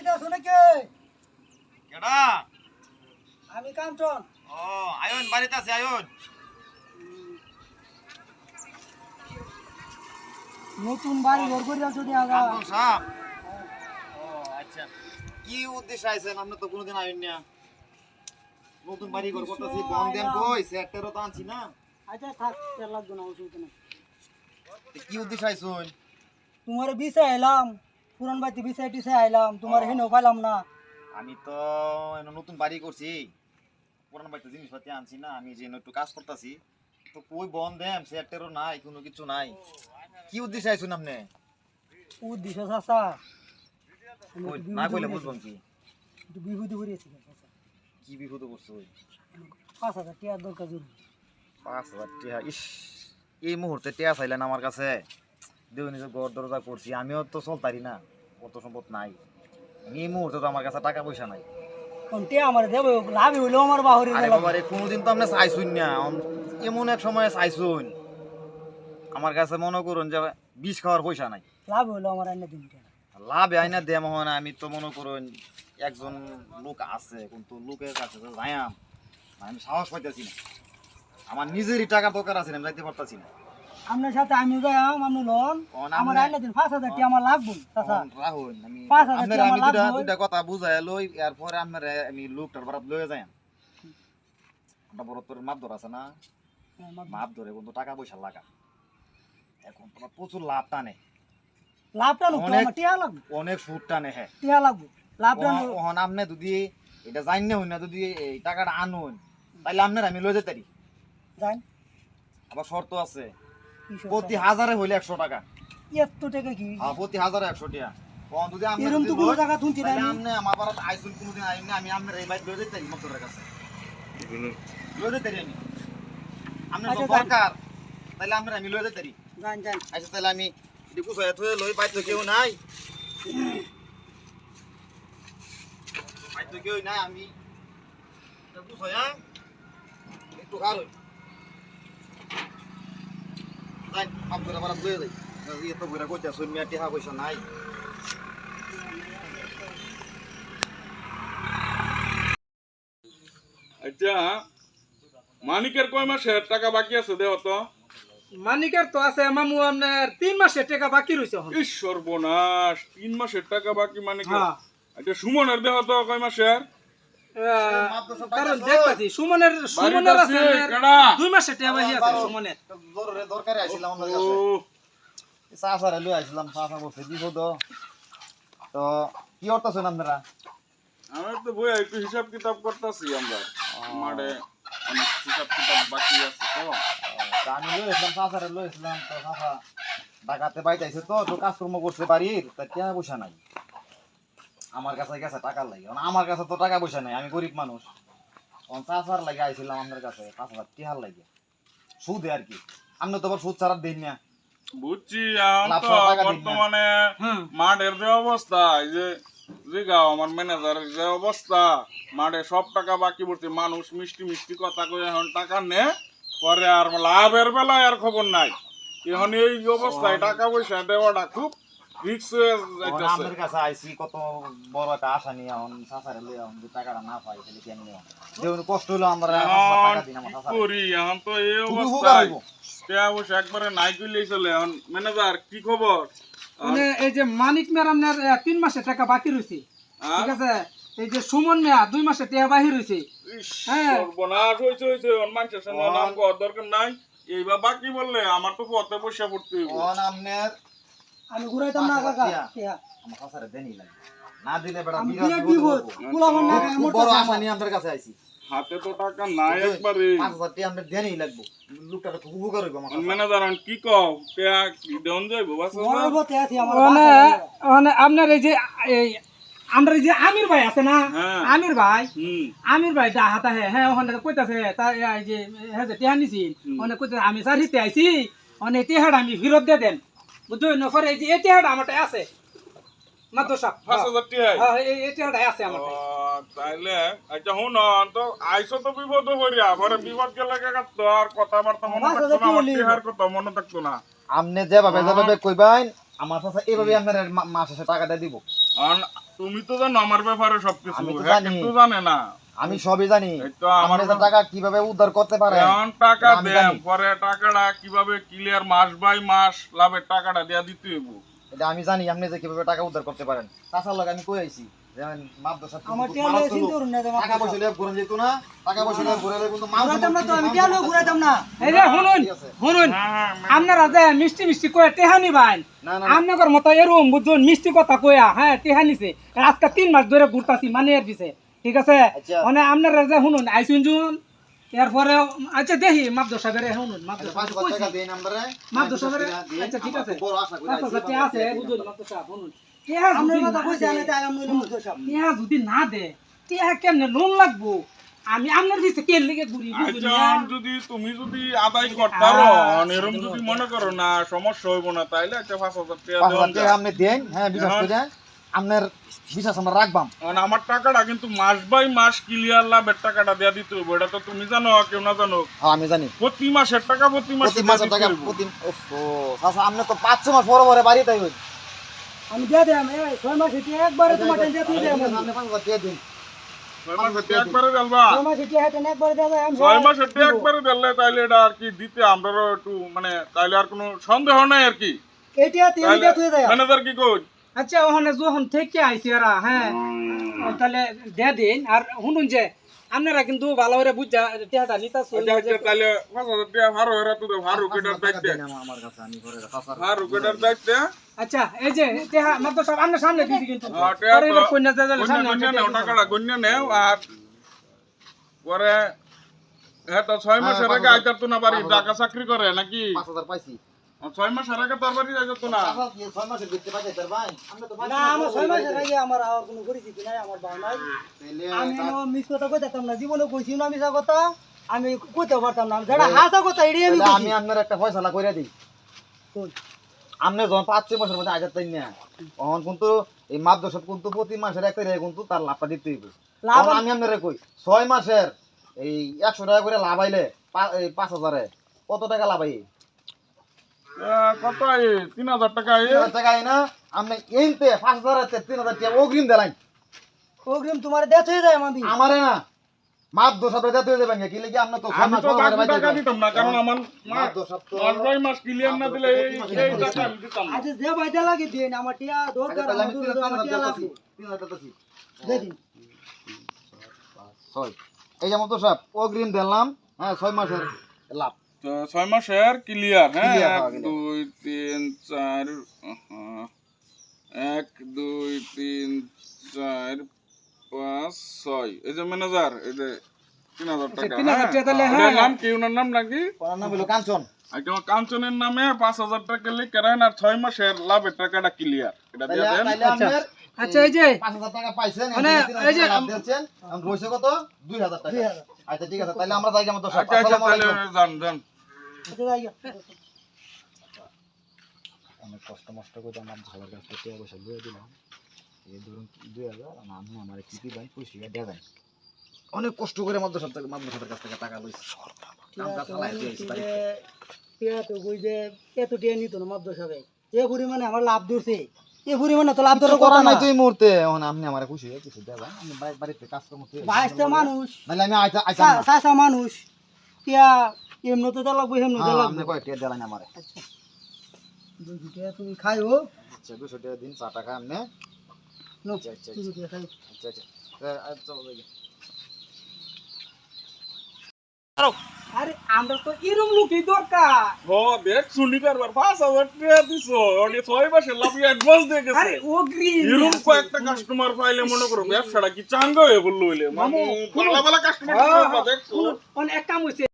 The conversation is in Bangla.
বাড়িতে আছো নাকি? কেডা? আমি কাঞ্চন। ও আয়ন বাড়িতে আছে আয়ন। নতুন বাড়ি ঘর করে আছো নি আগা কামরুল সাহেব। ও আচ্ছা। কি উদ্দেশ্য আইছেন? আপনি তো কোনোদিন আইন না। নতুন বাড়ি ঘর করতেছি বন দেন কই? সেটেরও তো আনছি না। আচ্ছা থাক তেল লাগবে না নেই কি উদ্দেশ্য আইছুন তোমার বিছে আইলাম পুরান বাড়িতে বিছে টিছে আইলাম তোমার হেন পাইলাম না। আমি তো নতুন বাড়ি করছি। পুরান বাড়িতে জিনিসপাতি আনছি না আমি যে একটু কাজ করতেছি তো কই বন দেন সেটেরও নাই কোনো কিছু নাই। কি উদ্দেশ্য আইছুন আপনি? উদ্দেশ্য চাচা না কইলে। বুঝবাম কি? বিহুদি করিয়েছি কি বিপদ করছ পাঁচ হাজার টাকার দরকার জরুরি পাঁচ হাজার টাকা ইস এই মুহূর্তে টেয়া চাইলেন আমার কাছে। দেউ নিজে ঘর দরজা করছি আমিও তো চলতারি না। অত সম্পদ নাই। এই মুহূর্তে তো আমার কাছে টাকা পয়সা নাই। কোনটি আমার দেবো? লাভ হইলেও আমার বাহুরি আরে বাবা রে কোনোদিন তো আপনি চাইছুন না। এমন এক সময় চাইছুন। আমার কাছে মনে করুন যে বিষ খাওয়ার পয়সা নাই। লাভ হইলেও আমার দিন লাভ আইনা দেম হয় না আমি তো মনে করুন একজন লোক আছে কিন্তু লোকের কাছে যাইয়াম। আমি সাহস পাইতেছি না। আমার নিজেরই টাকা দরকার আছে আমি যাইতে পারতাছি না। আপনার সাথে আমি যাইম আপনি লোন। আমার এনে দিন পাঁচ হাজার টাকা আমার লাগবে চাচা। রাহুল আমি পাঁচ হাজার আপনার আমি আমার লাভ দুটা কথা বুঝাই লই এরপরে আপনার আমি লোকটার বরাত লয়ে যাই। আমরা বড় তোর মাপ ধর আছে না? মাপ ধরে কিন্তু টাকা পয়সা লাগা। এখন তোমার প্রচুর লাভ টানে। লাভটা লোক অনেক- টিয়া লাগবে? অনেক সুদ টানে হ্যাঁ। টিয়া লাগবে লাভটা ওহন- ওহন আপনি যদি এটা জানি না হই না যদি এই টাকাটা আনুন তাহলে আপনার আমি লয়ে যেতে পারি জান আবার শর্ত আছে। প্রতি? হাজারে হইলে একশো টাকা। এত টাকা কি? হ্যাঁ প্রতি হাজারে একশো টাকা। ওহন যদি আপনি এরম তো কোনো টাকা তুলছি না আমি। আপনি আমার পাড়াতে আইসুন কোনোদিন আইন আমি এই বাইক লয়ে কাছে। লয়ে আমি। দরকার। তাহলে আমি লয়ে যেতে জান জান আচ্ছা তাহলে আমি এটি কুসাই থয়ে লই বাইক তো কেউ নাই। বাইক তো কেউ নাই আমি একটু হই যাই আপ করে আবার লয়ে যাই ইয়ে তো বইরা কইতে শুন মিয়া টিহা পয়সা নাই আচ্ছা মানিকের কয় মাসের টাকা বাকি আছে দেহ তো? মানিকের তো আছে মামু আপনার তিন মাসের টাকা বাকি রয়েছে সর্বনাশ তিন মাসের টাকা বাকি মানিকের। হ্যাঁ। আচ্ছা সুমনের দেহ তো কয় মাসের? কারণ দেখতেছি সুমনের সুমনের আছে? দুই মাসের টাকা আছে সুমনের। দরকারে আইছিলাম আমার ও। কাছে চাষারে লই আইছিলাম চাষা বলছে দিব তো তো কি করতেছেন আপনারা? আমি তো বই একটু হিসাব কিতাব করতেছি আমরা। মাঠে অনেক হিসাব কিতাব বাকি আছে তো। আমি লই আসলাম চাষারে লই আসলাম তো চাষা ঢাকাতে বাইতে আইছে তো তো কাজকর্ম করছে বাড়ির তা টাকা পয়সা নাই। আমার কাছে গেছে টাকা লাগে। কারণ আমার কাছে তো টাকা পয়সা নাই আমি গরিব মানুষ। তখন চাষার লাগে আইছিলাম আপনার কাছে পাঁচ হাজার টিহার লাগে। সুদে আর কি। আপনি তো আবার সুদ ছাড়া দিন না। বুঝছি। বর্তমানে মাঠের যে অবস্থা এই যে জিগাও আমার ম্যানেজারের যে অবস্থা মাঠে সব টাকা বাকি পড়ছে মানুষ মিষ্টি মিষ্টি কথা কই এখন টাকা নে পরে আর লাভের বেলায় আর খবর নাই। এখন এই অবস্থায় টাকা পয়সা দেওয়াটা খুব কাছে আইছি কত বড় একটা আশা নিয়ে এখন চাষারে লই এখন টাকাটা না পাই তাহলে কেমনি? যেমন কষ্ট হলো আমরা পাঁচ হাজার এখন টাকা দিন আমার কি চাষারে করি? এখন তো এই একবারে নাই কইলেই চলে। এখন ম্যানেজার কি খবর? মানে এই যে মানিক আপনার তিন মাসের টাকা বাকি রয়েছে হ্যাঁ? ঠিক আছে? এই যে সুমন মেয়া দুই মাসের টাকা বাকি রয়েছে হ্যাঁ। সর্বনাশ হয়েছে হয়েছে মানুষের সঙ্গে নাম দরকার নাই। এইবার বাকি বললে আমার তো পথে পয়সা পড়তে আপনার আমি ঘুরাইতাম না কাকা। টিয়া। টিয়া। আমার চাষারে দেনই লাগে। না দিলে বেটা বিরাট বিপদ। পোলাপান না বড় কাছে আশা আমার। নিয়ে আপনার কাছে আইছি। হাতে তো টাকা নাই একবারে। পাঁচ হাজার টাকা আপনার দেনই লাগবো। লোকটা খুব উপকার হইব আমার ম্যানেজার কি কও? টেয়া কি দেন যাইবো বাস মোর বতে আছি আমার মানে মানে আপনার এই যে এই আমরা এই যে আমির ভাই আছে না? হ্যাঁ। আমির ভাই? হুম। আমির ভাই দা হাতা হে হ্যাঁ ওখানে কইতাছে তার এই যে হ্যাঁ যে টেহা নিছিল ওখানে কইতাছে আমি স্যার হিতে আইছি ওখানে টেহাটা আমি ফেরত দিয়ে দেন। বুঝছ নফরে এই যে টেহাটা আমারটা আছে। মাত্র সব পাঁচ হাজার হ্যাঁ আছে তাইলে আচ্ছা শুন তো আইসো তো বিপদ হইয়া পরে বিপদ গেলে তো আর কথাবার্তা মনে থাকতো না আমার টিহার কথা মনে থাকতো না। আপনি যেভাবে যেভাবে কইবেন আমার চাষা এইভাবে আপনার মা- মাস টাকাটা দিব। তুমি তো জানো আমার ব্যাপারে সবকিছু। হ্যাঁ। কিন্তু জানে না। আমি সবই জানি। আমার টাকা কীভাবে উদ্ধার করতে পারেন এখন টাকা দেন পরে টাকাটা কীভাবে ক্লিয়ার মাস বাই মাস লাভের টাকাটা দেয়া দিতে হইব। এটা আমি জানি আপনি যে কীভাবে টাকা উদ্ধার করতে পারেন। তাছাড়া লোক আমি কই আইছি? যেমন মাপ দশা আমার টিয়া লয়ে চিন্তা করুন না যে টাকা পয়সা ঘুরে যেত না টাকা পয়সা লিয়ে ঘুরে কিন্তু মাপ ঘুরাইতাম না তো আমি টিয়া লয়ে ঘুরাইতাম না। এই যে শুনুন শুনুন। আপনারা যে মিষ্টি মিষ্টি কয়ে টেহানি ভাই না না আপনাদের মতো এরকম বুঝুন মিষ্টি কথা কয়া হ্যাঁ টেহানিছে। আজকে তিন মাস ধরে ঘুরতাছি মানে এর পিছে। ঠিক আছে? আচ্ছা। মানে আপনারা যে শুনুন আইসুন জুন এরপরে আচ্ছা দেখি মাপদ সাহেবের শুনুন আচ্ছা, হাজার আচ্ছা ঠিক আছে। আছে? বুঝুন শুনুন। টেহা আপনার যদি না দে- আমি কেমনে লোন লাগবো? আপনার কে লিগে ঘুরি আচ্ছা? যদি তুমি যদি আদায় এরকম যদি মনে করো না সমস্যা হইব না তাইলে পাঁচ হাজার টাকা আপনি দেন হ্যাঁ বিশ্বাস করে আপনার বিশ্বাস আমরা রাখবাম। আমার টাকাটা কিন্তু মাস বাই মাস ক্লিয়ার লাভের টাকাটা দেয়া দিতে হইব এটা তো তুমি জানো আর কেউ না জানো হ্যাঁ আমি জানি। প্রতি মাসের টাকা প্রতি মাসে প্রতি দেয়া মাসের টাকা প্রতি ওহো আচ্ছা আপনি তো পাঁচ ছ মাস পরে পরে বাড়ি তাই হই আমি দিয়ে দিলাম এই ছয় মাসে টিয়া একবারে তোমার টেন দিয়ে দিয়ে দিলাম। আপনি পাঁচ টাকা দিন। ছয় মাসের টাকা একবারে দেলবা। ছয় মাসে টিয়া একবারে দিয়ে আমি ছয় মাসের টাকা একবারে দিলে তাইলে এটা আর কি দিতে আমরাও একটু মানে তাইলে আর কোনো সন্দেহ নাই আর কি। দিয়ে দেয়। ম্যানেজার কি কই? আচ্ছা ওখানে যখন থেকে আইছি এরা হ্যাঁ। তাহলে দে দিন। আর শুনুন যে আপনারা কিন্তু ভালো করে বুঝা নিতা আচ্ছা আচ্ছা তাহলে এরা তো আমার কাছে আমি করে আচ্ছা এই যে সব আপনার সামনে দিদি কিন্তু। কন্যা সামনে। নেও আর পরে হ্যাঁ তো ছয় মাসের হ্যাঁ, আগে আইতার তো না বাড়ি ঢাকা চাকরি করে নাকি? পাঁচ হাজার পাইছি। ছয় মাসের আগে তোর বাড়ি যাইতো না? ছয় মাসের ভিতরে পাইছে তার ভাই? না আমার ছয় মাসের আগে আমার আর কোনো পরিচিতি নাই আমার বাবা নাই। আমি মিস কথা কইতাম না জীবনে কইছি না মিছা কথা। আমি কইতে পারতাম না। যেটা হাসা কথা এটাই আমি আমি আপনার একটা ফয়সালা করে দিই। আপনি যখন পাঁচ ছয় মাসের মধ্যে হাজার তাই না তখন কিন্তু এই দশক কিন্তু প্রতি মাসের এক তারিখে কিন্তু তার লাভটা দিতে হইব। লাভ আমি আপনার কই ছয় মাসের এই একশো টাকা করে লাভ আইলে পাঁচ হাজারে কত টাকা লাভ আই কত তিন হাজার টাকা এই টাকা না? আপনি এইতে পাঁচ হাজার তিন হাজার টাকা অগ্রিম দিলাম প্রোগ্রাম তোমার হয়ে যায় আমি আমারে না মাপ দশ হাজার দিতে হয়ে যাবেন কি লিখে আপনি তো ছয় আমি তো পরে পরে বাকি বাইতে টাকা দিতাম না কারণ আমার মাপ মা- তো- মাস মাস ক্লিয়ার না দিলে এই এই টাকা আমি দিতাম না। আচ্ছা যে বাইটা লাগে দিন আমার টিয়া দরকার আমি তিন হাজার আমার টিয়া দিতেছি, তিন হাজার দিতেছি। দে দিন। ছয় এই যেমন তো সব অগ্রিম দিলাম হ্যাঁ ছয় মাসের লাভ। তো ছয় মাসের ক্লিয়ার হ্যাঁ? এক হ্যাঁ, দুই তিন চার এক দুই তিন চার পাঁচ ছয়। এই যে ম্যানেজার এই যে তিন হাজার টাকা হ্যাঁ? টাকা এটার হ্যাঁ। নাম কি? ওনার নাম নাকি নাম হলো কাঞ্চন। কাঞ্চনের নামে পাঁচ হাজার টাকা লিখে রাখেন আর ছয় মাসের লাভের টাকাটা ক্লিয়ার এটা দিয়ে দেন। তাইলে আচ্ছা। এই যে পাঁচ হাজার টাকা পাইছেন মানে এই যে- রয়েছে কত? দুই হাজার টাকা। আচ্ছা ঠিক আছে তাহলে আমরা জায়গা মতো সব আচ্ছা আচ্ছা তাহলে যান যান। আচ্ছা যাই। অনেক কষ্ট মষ্ট করে আমার ভালো দিয়ে দিলাম। এই ধরুন দুই হাজার আর আমি আমার পয়সা অনেক কষ্ট করে মাদ্রাসা থেকে মাদ্রাসার কাছ থেকে টাকা লইছি। কামটা চালাই দিয়েছি যে টিয়া তো কই যে এত টিয়া নিত না মাদ্রাসা সবাই এ পরিমাণে আমার লাভ ধরছে এ পরিমাণে তো লাভ ধরার কথা নাই তুই মুহূর্তে। এখন আপনি আমার খুশি হয়ে কিছু দেবেন। আমি বাড়ি- বাড়িতে কাজ করতে বাইশটা মানুষ। আমি টিয়া এমনি তো দেওয়া লাগবে এমনি হ্যাঁ, আপনি লাগবে কয়েকটা দেলেন আমার? আচ্ছা। দুই টিয়া তুমি খাইও। আচ্ছা দুশো টাকা দিন চা টাকা আপনি নো। আচ্ছা আচ্ছা দুই টিয়া খাই আচ্ছা আচ্ছা। আরে আমরা তো এরম লোকই দরকার। ও দেখ শুনি কারবার পাঁচ হাজার টাকা দিছো। ওটা ছয় মাসের লাভ অ্যাডভান্স দিয়ে গেছে। আরে অগ্রিম এরকম কয়েকটা কাস্টমার পাইলে মনে করো ব্যবসাটা কি চাঙ্গা হয়ে বলল হইলে। মানে ভালো ভালো কাস্টমার দেখছ অনেক কাম হয়েছে